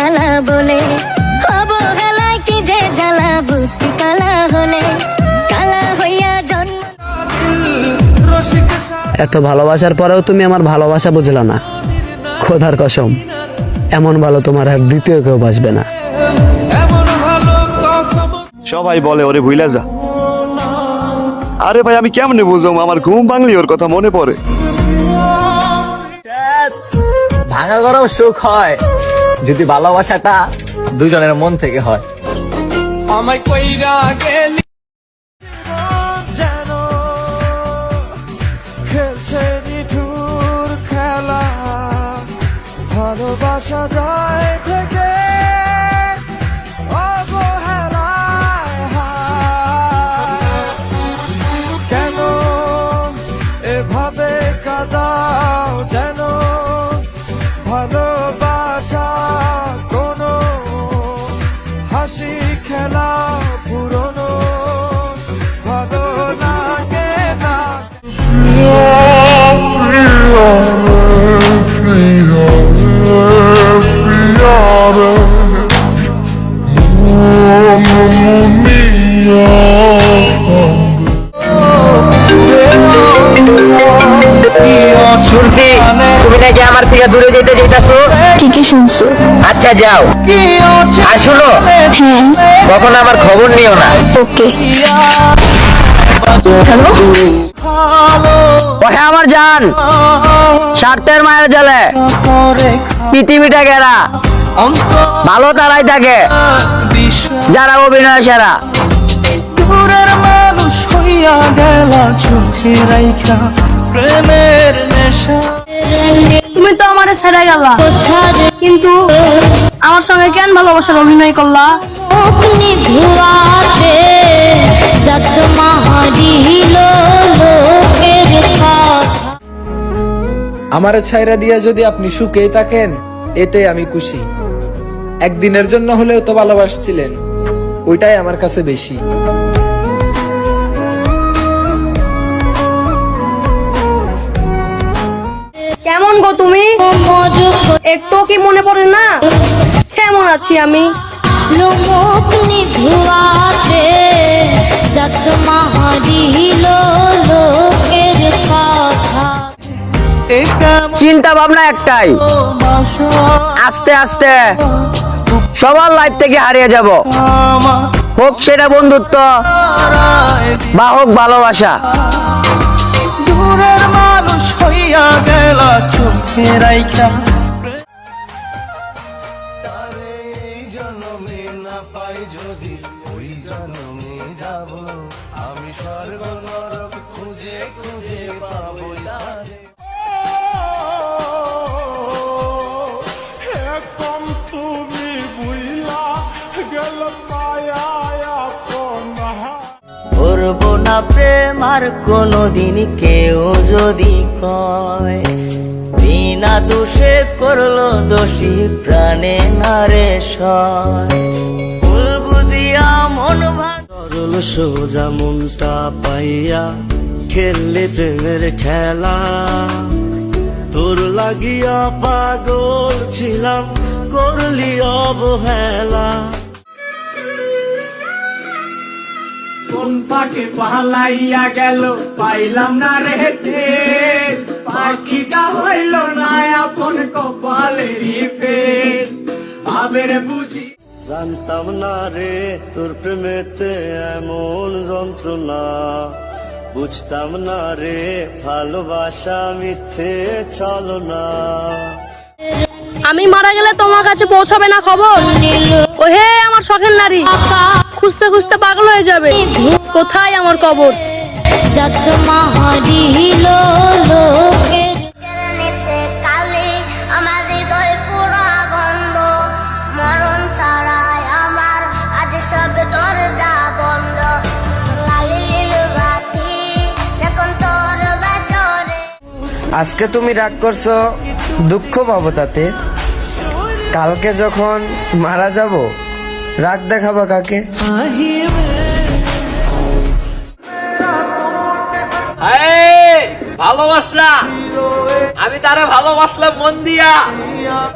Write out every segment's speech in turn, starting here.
কালা বলে অবহেলায় কি যে জ্বালা বুঝতি কালা হলে কালা হইয়া জন্ম এত ভালোবাসার পরেও তুমি আমার ভালোবাসা বুঝলা না। খোদার কসম এমন ভালো তোমার আর দ্বিতীয় কেউ বাসবে না। সবাই বলে ওরে ভুইলা যা। আরে ভাই আমি কেমনে বুঝলাম আমার ঘুম ভাঙলি ওর কথা মনে পড়ে। ভাঙা গরম সুখ হয়। যদি ভালোবাসাটা দুজনের মন থেকে হয়। আমায় কইরা গেলি। যেন খেলছে নিঠুর খেলা ভালোবাসা যায় থেকে কেন এভাবে কাদাও যেন নাকি আমার থেকে দূরে যেতে চাইতাছো ঠিকই শুনছো। আচ্ছা যাও। আর শুনো কখন আমার খবর নিও না। ওকে। হ্যালো? ওহে আমার জান স্বার্থের মায়ের জালে। পৃথিবীটা গেরা ভালো তারাই থাকে। যারা অভিনয় সেরা। দূরের মানুষ হইয়া গেল চোখে রাইখা প্রেমের আমারে ছেড়ে গেলা। কিন্তু আমার সঙ্গে কেন ভালোবাসার অভিনয় করলা? আমার ছাইরা দিয়া যদি আপনি সুখে থাকেন এতে আমি খুশি। একদিনের জন্য হলেও তো ভালোবাসছিলেন ওইটাই আমার কাছে বেশি। তুমি? একটু কি মনে পড়ে না? কেমন আছি আমি? চিন্তা ভাবনা একটাই। আস্তে আস্তে সবার লাইফ থেকে হারিয়ে যাব। হোক সেটা বন্ধুত্ব বা হোক ভালোবাসা। দূরের মানুষ হইয়া গেল চোখে রাইখা। কম তুমি বুইলা গেল পায়া করব না প্রেম আর কোনোদিন কেউ যদি কয় বিনা দোষে করল দোষী প্রাণে নারে সয়। মন ভাঙ সরল সোজা মনটা পাইয়া খেললে প্রেমের খেলা। তোর লাগিয়া পাগল ছিলাম করলি অবহেলা। কোন পাকে পালাইয়া গেল পাইলাম না রে। পাখিটা হইল না আপন কপালেরই ফের ভাবের বুঝি জানতাম না রে তোর প্রেমেতে এমন যন্ত্রণা। বুঝতাম না রে ভালোবাসা মিথ্যে চলো না আমি মারা গেলে তোমার কাছে পৌঁছাবে না খবর? ও হে আমার শখের নারী খুঁজতে খুঁজতে পাগল হয়ে যাবে। কোথায় আমার কবর? যত মাহারিল লোকের আজকে তুমি রাগ করছ দুঃখ পাবো তাতে। কালকে যখন মারা যাব, রাগ দেখাবো কাকে? ভালোবাসলা। আমি তারে ভালোবাসলাম মন দিয়া,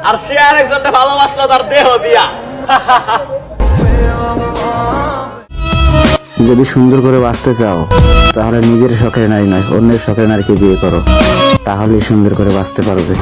আর সে আরেকজনকে ভালোবাসলো তার দেহ দিয়া। যদি সুন্দর করে বাঁচতে চাও, তাহলে নিজের শখের নারী নয়, অন্যের শখের নারীকে বিয়ে করো। তাহলেই সুন্দর করে বাঁচতে পারবে।